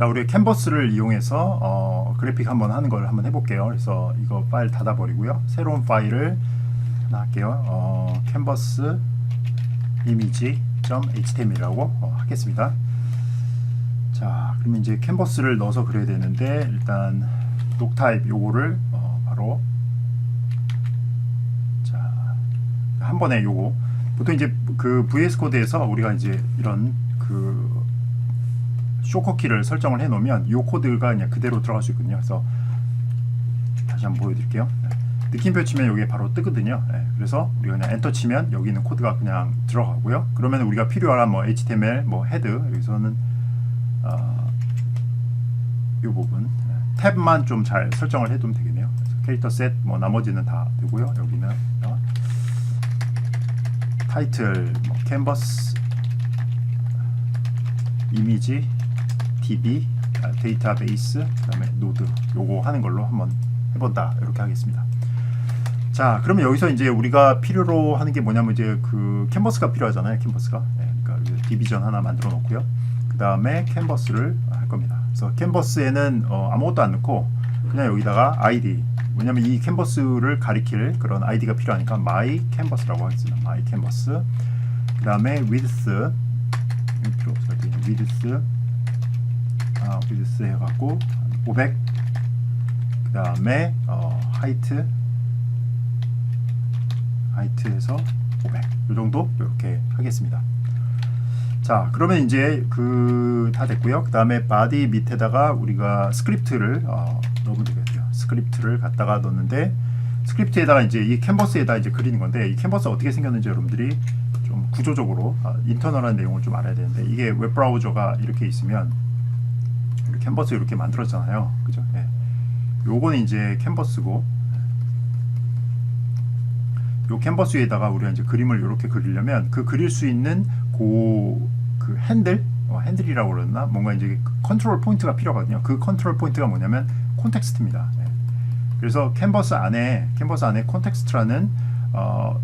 자, 우리 캔버스를 이용해서 어, 그래픽 한번 하는 걸 한번 해볼게요. 그래서 이거 파일 닫아버리고요. 새로운 파일을 하나 할게요. 어, 캔버스 이미지.html이라고 어, 하겠습니다. 자, 그러면 이제 캔버스를 넣어서 그려야 되는데 일단 녹 타입 요거를 어, 바로 자, 한 번에 요거 보통 이제 그 VS 코드에서 우리가 이제 이런 그 쇼커키를 설정을 해 놓으면 이 코드가 그냥 그대로 들어갈 수 있거든요. 그래서 다시 한번 보여드릴게요. 네. 느낌표 치면 여기에 바로 뜨거든요. 네. 그래서 우리가 그냥 엔터 치면 여기 있는 코드가 그냥 들어가고요. 그러면 우리가 필요한 뭐 HTML, 뭐 헤드 여기서는 어, 이 부분 네. 탭만 좀 잘 설정을 해두면 되겠네요. 캐릭터 셋, 뭐 나머지는 다 되고요. 여기는 어, 타이틀, 뭐 캔버스, 이미지, DB, 아, 데이터베이스, 그다음에 노드 요거 하는 걸로 한번 해본다 이렇게 하겠습니다. 자, 그러면 여기서 이제 우리가 필요로 하는 게 뭐냐면 이제 그 캔버스가 필요하잖아요. 캔버스가. 네, 그러니까 이 디비전 하나 만들어 놓고요. 그 다음에 캔버스를 할 겁니다. 그래서 캔버스에는 어, 아무것도 안 넣고 그냥 여기다가 ID. 왜냐면 이 캔버스를 가리킬 그런 아이디가 필요하니까 my canvas라고 하겠습니다. my canvas. 그 다음에 width. 필요 없어요. 아, width 해갖고 500. 그 다음에 어, height. 하이트에서 500. 이 정도 이렇게 하겠습니다. 자, 그러면 이제 그 다 됐고요. 그 다음에 바디 밑에다가 우리가 스크립트를 어, 넣으면 되겠죠. 스크립트를 갖다가 넣는데 스크립트에다가 이제 이 캔버스에다 이제 그리는 건데 이 캔버스 어떻게 생겼는지 여러분들이 좀 구조적으로 어, 인터널한 내용을 좀 알아야 되는데 이게 웹 브라우저가 이렇게 있으면 캔버스 이렇게 만들었잖아요. 그죠? 예. 요거는 이제 캔버스고 요 캔버스 위에다가 우리가 이제 그림을 이렇게 그리려면 그 그릴 수 있는 고 그 핸들 어, 핸들이라고 그러나 뭔가 이제 그 컨트롤 포인트가 필요하거든요. 그 컨트롤 포인트가 뭐냐면 콘텍스트입니다. 네. 그래서 캔버스 안에 캔버스 안에 콘텍스트라는 어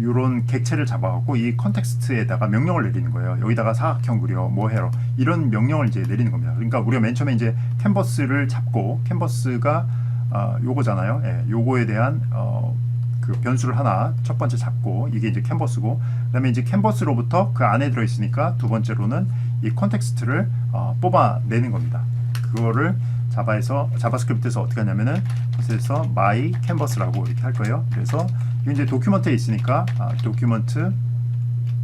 요런 객체를 잡아갖고 이 컨텍스트에다가 명령을 내리는 거예요. 여기다가 사각형 그려, 뭐 해요. 이런 명령을 이제 내리는 겁니다. 그러니까 우리가 맨 처음에 이제 캔버스를 잡고 캔버스가 어, 요거잖아요. 예, 요거에 대한 어, 그 변수를 하나 첫 번째 잡고 이게 이제 캔버스고 그다음에 이제 캔버스로부터 그 안에 들어 있으니까 두 번째로는 이 컨텍스트를 어, 뽑아내는 겁니다. 그거를 자바에서 자바스크립트에서 어떻게 하냐면은 그래서 my canvas라고 이렇게 할 거예요. 그래서 이제 도큐먼트에 있으니까 아, 도큐먼트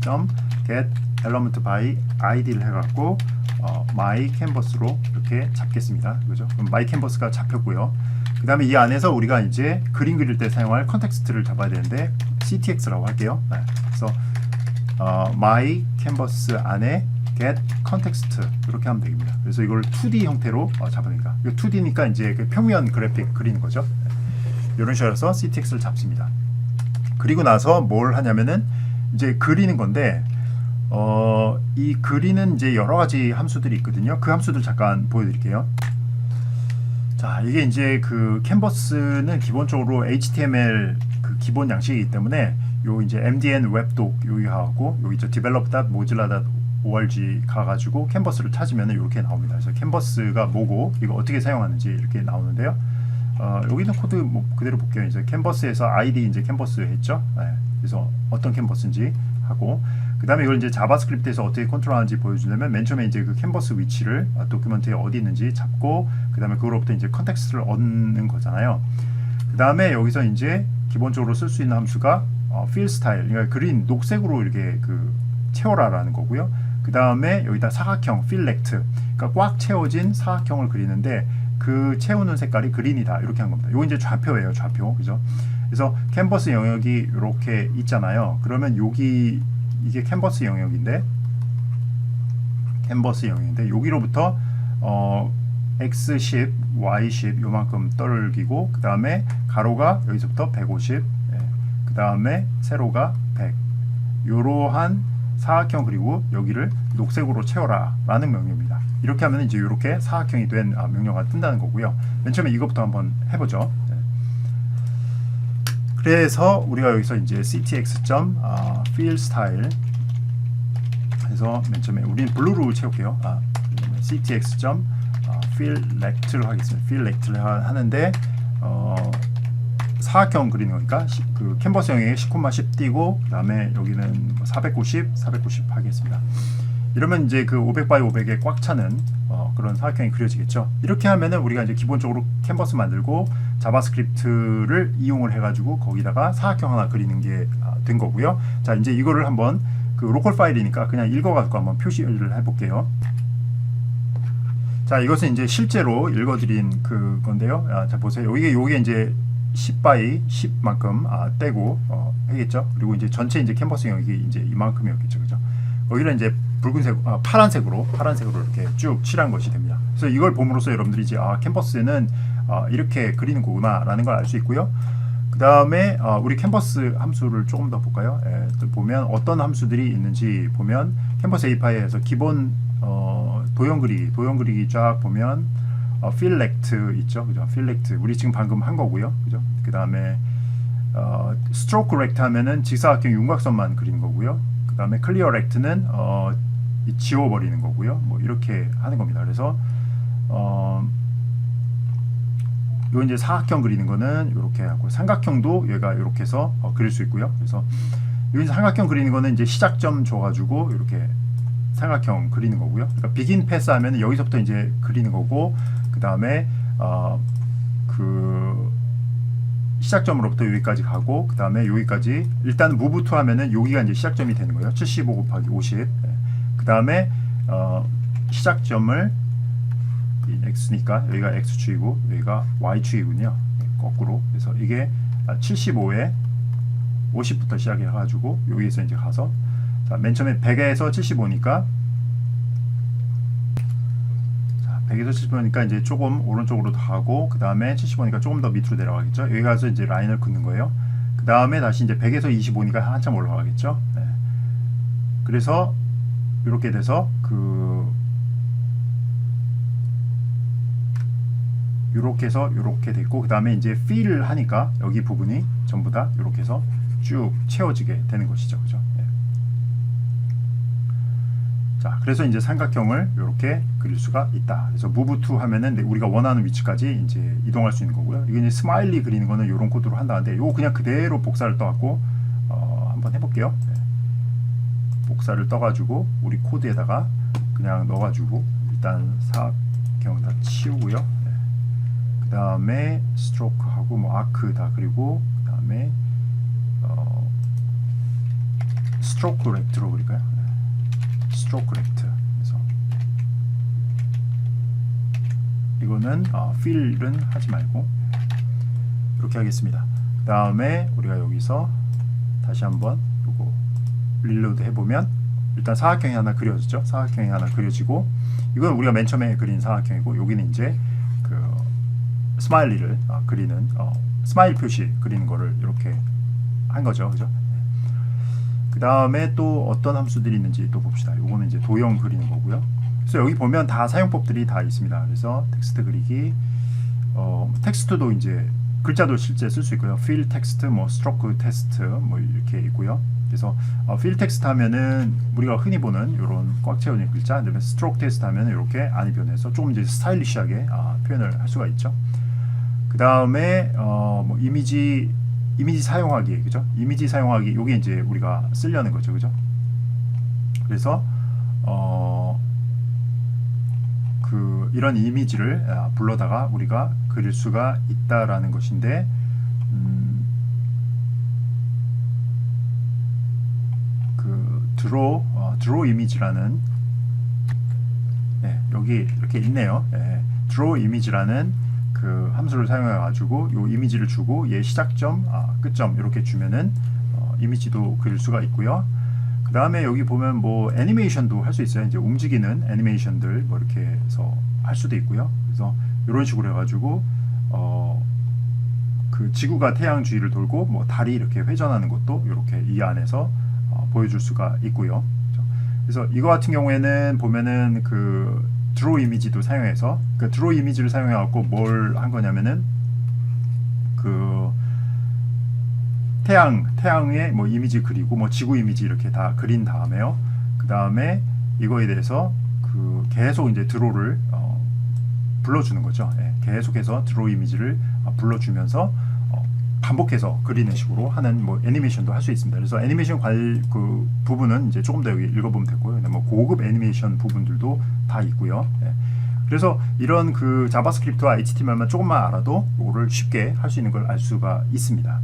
점 get element by id를 해갖고 어, my canvas로 이렇게 잡겠습니다. 그죠? 그럼 my canvas가 잡혔고요. 그 다음에 이 안에서 우리가 이제 그림 그릴 때 사용할 컨텍스트를 잡아야 되는데 ctx라고 할게요. 네. 그래서 어, my canvas 안에 get context 이렇게 하면 됩니다. 그래서 이걸 2D 형태로 어, 잡으니까 이 2D니까 이제 그 평면 그래픽 그리는 거죠. 네. 이런 식으로 해서 ctx를 잡습니다. 그리고 나서 뭘 하냐면은 이제 그리는 건데 어, 이 그리는 이제 여러 가지 함수들이 있거든요. 그 함수들 잠깐 보여드릴게요. 자, 이게 이제 그 캔버스는 기본적으로 HTML 그 기본 양식이기 때문에 요 이제 MDN 웹독 가고 여기 저 develop.mozilla.org 가가지고 캔버스를 찾으면 이렇게 나옵니다. 그래서 캔버스가 뭐고 이거 어떻게 사용하는지 이렇게 나오는데요. 어, 여기 는 코드 뭐 그대로 볼게요. 이제 캔버스에서 ID 이제 캔버스 했죠. 네, 그래서 어떤 캔버스인지 하고 그 다음에 이걸 이제 자바스크립트에서 어떻게 컨트롤하는지 보여주려면 맨 처음에 이제 그 캔버스 위치를 아, 도큐먼트에 어디 있는지 잡고 그 다음에 그거로부터 이제 컨텍스트를 얻는 거잖아요. 그 다음에 여기서 이제 기본적으로 쓸 수 있는 함수가 어, fill style, 그러니까 그린 녹색으로 이렇게 그 채워라라는 거고요. 그 다음에 여기다 사각형 fillet, 그러니까 꽉 채워진 사각형을 그리는데 그 채우는 색깔이 그린이다 이렇게 한 겁니다. 이거 이제 좌표예요, 좌표, 그죠? 그래서 캔버스 영역이 이렇게 있잖아요. 그러면 여기 이게 캔버스 영역인데 캔버스 영역인데 여기로부터 어 x10, y10 요만큼 떨기고 그 다음에 가로가 여기서부터 150, 예. 그 다음에 세로가 100. 요러한 사각형 그리고 여기를 녹색으로 채워라 라는 명령입니다. 이렇게 하면 이제 이렇게 사각형이 된 아, 명령어가 뜬다는 거고요. 맨 처음에 이것부터 한번 해보죠. 예. 그래서 우리가 여기서 이제 ctx. 아, 해서 맨 처음에 우리는 블루로 채울게요. 아, ctx. 필렉트를 하겠습니다. 하- 하는데 어, 사각형 그리는 거니까 시- 그 캔버스형에 10콤마 10 띄고 그다음에 여기는 뭐 490, 490 하겠습니다. 이러면 이제 그 500 바이 500에 꽉 차는 어, 그런 사각형이 그려지겠죠. 이렇게 하면은 우리가 이제 기본적으로 캔버스 만들고 자바스크립트를 이용을 해가지고 거기다가 사각형 하나 그리는 게 된 거고요. 자 이제 이거를 한번 그 로컬 파일이니까 그냥 읽어가지고 한번 표시를 해볼게요. 자 이것은 이제 실제로 읽어드린 그 건데요. 아, 자 보세요. 여기 요게 이제 10 바이 10만큼 아, 떼고 어, 하겠죠. 그리고 이제 전체 이제 캔버스 영역이 이제 이만큼이었겠죠, 그죠? 여기는 이제 붉은색, 아, 파란색으로 파란색으로 이렇게 쭉 칠한 것이 됩니다. 그래서 이걸 봄으로써 여러분들이 이제 아 캔버스는 아, 이렇게 그리는 거구나라는 걸 알 수 있고요. 그 다음에 어, 우리 캔버스 함수를 조금 더 볼까요? 예, 또 보면 어떤 함수들이 있는지 보면 캔버스 API에서 기본 어, 도형 그리기, 도형 그리기 쫙 보면 어, 필렉트 있죠, 그죠? 필렉트 우리 지금 방금 한 거고요, 그죠? 그 다음에 어, 스트로크 렉트 하면은 직사각형 윤곽선만 그리는 거고요. 그 다음에 클리어 렉트는 어, 이 지워버리는 거고요. 뭐 이렇게 하는 겁니다. 그래서 어, 요 이제 사각형 그리는 거는 이렇게 하고 삼각형도 얘가 이렇게 해서 어, 그릴 수 있고요. 그래서 요 이제 삼각형 그리는 거는 이제 시작점 줘가지고 이렇게 삼각형 그리는 거고요. 그러니까 비긴 패스 하면은 여기서부터 이제 그리는 거고 그 다음에 어, 그 시작점으로부터 여기까지 가고 그 다음에 여기까지 일단 무브 투 하면은 여기가 이제 시작점이 되는 거예요. 75 곱하기 50. 그 다음에 어, 시작점을 이 x니까 여기가 x축이고 여기가 y축이군요. 거꾸로. 그래서 이게 75에 50부터 시작해 가지고 여기에서 이제 가서 자, 맨 처음에 100에서 75니까 자, 100에서 75니까 이제 조금 오른쪽으로 더 가고 그 다음에 75니까 조금 더 밑으로 내려가겠죠. 여기 가서 이제 라인을 긋는 거예요. 그 다음에 다시 이제 100에서 25니까 한참 올라가겠죠. 네. 그래서 이렇게 돼서 그 이렇게 해서 이렇게 됐고 그 다음에 이제 필을 하니까 여기 부분이 전부 다 이렇게 해서 쭉 채워지게 되는 것이죠, 그죠? 예. 자, 그래서 이제 삼각형을 이렇게 그릴 수가 있다. 그래서 move to 하면은 우리가 원하는 위치까지 이제 이동할 수 있는 거고요. 이게 이제 스마일리 그리는 거는 이런 코드로 한다는데 이거 그냥 그대로 복사를 떠갖고 어, 한번 해볼게요. 네. 복사를 떠가지고 우리 코드에다가 그냥 넣어가지고 일단 사각형 다 치우고요. 네. 그 다음에 스트로크하고 뭐 아크 다 그리고 그 다음에 어, 스트로크 렉트로 그릴까요? 네. 스트로크 렉트. 그래서 이거는 어, 필은 하지 말고 이렇게 하겠습니다. 그 다음에 우리가 여기서 다시 한번 요거 릴로드 해보면 일단 사각형이 하나 그려졌죠. 사각형이 하나 그려지고 이건 우리가 맨 처음에 그린 사각형이고 여기는 이제 그 스마일리를 어, 그리는 어, 스마일 표시 그리는 거를 이렇게 한 거죠, 그죠? 그 다음에 또 어떤 함수들이 있는지 또 봅시다. 요거는 이제 도형 그리는 거고요. 그래서 여기 보면 다 사용법들이 다 있습니다. 그래서 텍스트 그리기, 어, 텍스트도 이제 글자도 실제 쓸 수 있고요. 필 텍스트, 뭐 스트로크 텍스트, 뭐 이렇게 있고요. 그래서 어, 필 텍스트 하면은 우리가 흔히 보는 이런 꽉 채워진 글자, 그다음에 스트로크 텍스트 하면은 이렇게 안이 변해서 조금 이제 스타일리시하게 아, 표현을 할 수가 있죠. 그 다음에 어, 뭐 이미지 이미지 사용하기 그죠? 이미지 사용하기 요게 이제 우리가 쓰려는 거죠, 그죠? 그래서 어, 그 이런 이미지를 아, 불러다가 우리가 그릴 수가 있다라는 것인데 음, 그 드로 어, 드로 이미지라는 네, 여기 이렇게 있네요. 예, 드로 이미지라는 그 함수를 사용해 가지고 요 이미지를 주고 얘 시작점, 아, 끝점 이렇게 주면은 어, 이미지도 그릴 수가 있고요. 그 다음에 여기 보면 뭐 애니메이션도 할 수 있어요. 이제 움직이는 애니메이션들 뭐 이렇게 해서 할 수도 있고요. 그래서 이런 식으로 해가지고 어, 그 지구가 태양 주위를 돌고 뭐 달이 이렇게 회전하는 것도 이렇게 이 안에서 어, 보여줄 수가 있고요. 그렇죠? 그래서 이거 같은 경우에는 보면은 그 드로우 이미지도 사용해서 그 드로우 이미지를 사용해 갖고 뭘 한 거냐면은 그 태양 태양의 뭐 이미지 그리고 뭐 지구 이미지 이렇게 다 그린 다음에요. 그 다음에 이거에 대해서 그 계속 이제 드로를 어, 불러주는 거죠. 예, 계속해서 드로우 이미지를 어, 불러주면서 어, 반복해서 그리는 식으로 하는 뭐 애니메이션도 할 수 있습니다. 그래서 애니메이션 관 그 부분은 이제 조금 더 여기 읽어보면. 근데 뭐 고급 애니메이션 부분들도 다 있고요. 예. 그래서 이런 그 자바스크립트와 HTML만 조금만 알아도 이거를 쉽게 할 수 있는 걸 알 수가 있습니다.